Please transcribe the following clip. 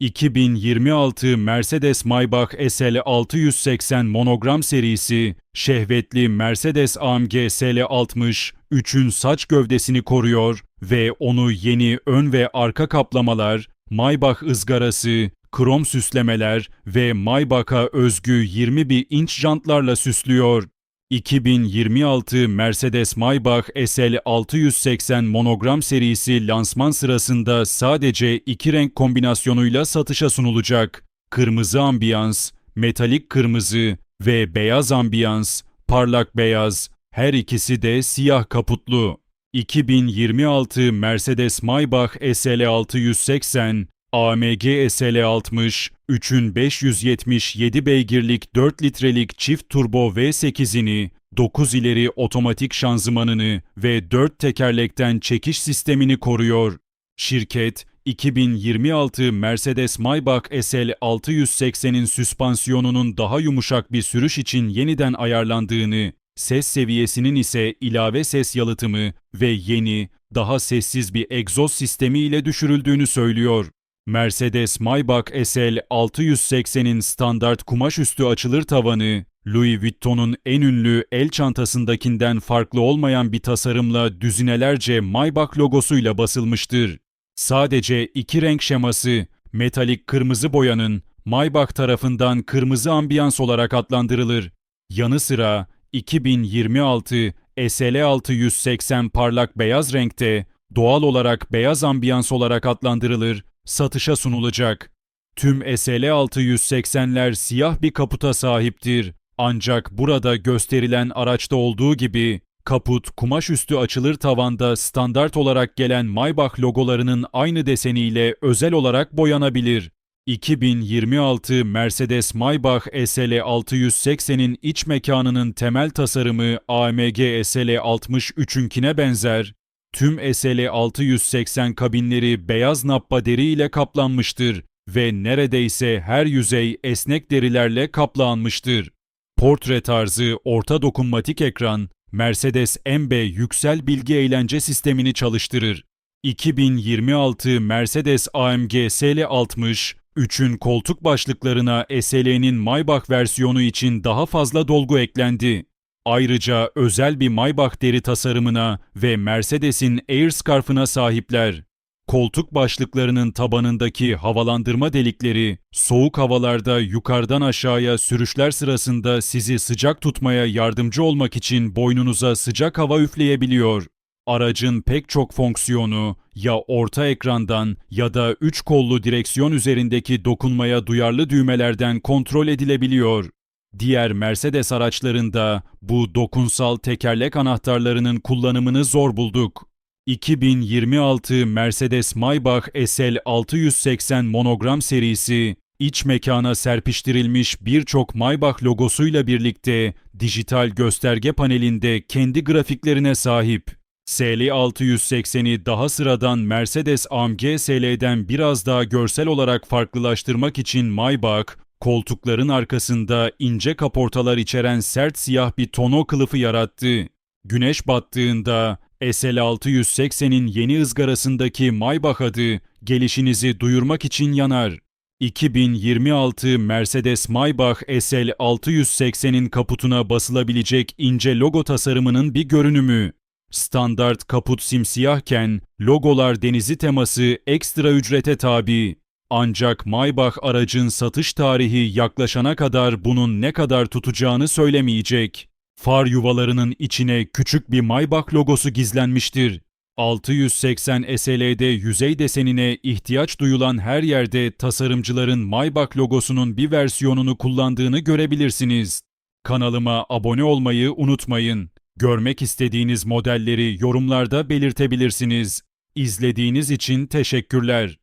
2026 Mercedes-Maybach SL 680 monogram serisi, şehvetli Mercedes AMG SL60 3'ün saç gövdesini koruyor ve onu yeni ön ve arka kaplamalar, Maybach ızgarası, krom süslemeler ve Maybach'a özgü 21 inç jantlarla süslüyor. 2026 Mercedes-Maybach SL 680 monogram serisi lansman sırasında sadece iki renk kombinasyonuyla satışa sunulacak. Kırmızı ambiyans, metalik kırmızı ve beyaz ambiyans, parlak beyaz, her ikisi de siyah kaputlu. 2026 Mercedes-Maybach SL 680 AMG SL60 3'ün 577 beygirlik 4 litrelik çift turbo V8'ini, 9 ileri otomatik şanzımanını ve 4 tekerlekten çekiş sistemini koruyor. Şirket, 2026 Mercedes-Maybach SL 680'in süspansiyonunun daha yumuşak bir sürüş için yeniden ayarlandığını, ses seviyesinin ise ilave ses yalıtımı ve yeni, daha sessiz bir egzoz sistemi ile düşürüldüğünü söylüyor. Mercedes-Maybach SL 680'in standart kumaş üstü açılır tavanı, Louis Vuitton'un en ünlü el çantasındakinden farklı olmayan bir tasarımla düzinelerce Maybach logosuyla basılmıştır. Sadece iki renk şeması, metalik kırmızı boyanın Maybach tarafından kırmızı ambiyans olarak adlandırılır. Yanı sıra 2026 SL 680 parlak beyaz renkte doğal olarak beyaz ambiyans olarak adlandırılır satışa sunulacak. Tüm SL 680'ler siyah bir kaputa sahiptir. Ancak burada gösterilen araçta olduğu gibi kaput kumaş üstü açılır tavanda standart olarak gelen Maybach logolarının aynı deseniyle özel olarak boyanabilir. 2026 Mercedes-Maybach SL 680'in iç mekanının temel tasarımı AMG SL 63'ünkine benzer, Tüm SL 680 kabinleri beyaz nappa deri ile kaplanmıştır ve neredeyse her yüzey esnek derilerle kaplanmıştır. Portre tarzı orta dokunmatik ekran, Mercedes MB yüksel bilgi eğlence sistemini çalıştırır. 2026 Mercedes AMG SL60, 3'ün koltuk başlıklarına SL'nin Maybach versiyonu için daha fazla dolgu eklendi. Ayrıca özel bir Maybach deri tasarımına ve Mercedes'in Air Scarf'ına sahipler. Koltuk başlıklarının tabanındaki havalandırma delikleri, soğuk havalarda yukarıdan aşağıya sürüşler sırasında sizi sıcak tutmaya yardımcı olmak için boynunuza sıcak hava üfleyebiliyor. Aracın pek çok fonksiyonu ya orta ekrandan ya da üç kollu direksiyon üzerindeki dokunmaya duyarlı düğmelerden kontrol edilebiliyor. Diğer Mercedes araçlarında bu dokunsal tekerlek anahtarlarının kullanımını zor bulduk. 2026 Mercedes-Maybach SL 680 monogram serisi, iç mekana serpiştirilmiş birçok Maybach logosuyla birlikte dijital gösterge panelinde kendi grafiklerine sahip. SL 680'i daha sıradan Mercedes AMG SL'den biraz daha görsel olarak farklılaştırmak için Maybach, Koltukların arkasında ince kaportalar içeren sert siyah bir tono kılıfı yarattı. Güneş battığında SL 680'in yeni ızgarasındaki Maybach adı gelişinizi duyurmak için yanar. 2026 Mercedes Maybach SL 680'in kaputuna basılabilecek ince logo tasarımının bir görünümü. Standart kaput simsiyahken logolar denizi teması ekstra ücrete tabi. Ancak Maybach aracın satış tarihi yaklaşana kadar bunun ne kadar tutacağını söylemeyecek. Far yuvalarının içine küçük bir Maybach logosu gizlenmiştir. 680 SL'de yüzey desenine ihtiyaç duyulan her yerde tasarımcıların Maybach logosunun bir versiyonunu kullandığını görebilirsiniz. Kanalıma abone olmayı unutmayın. Görmek istediğiniz modelleri yorumlarda belirtebilirsiniz. İzlediğiniz için teşekkürler.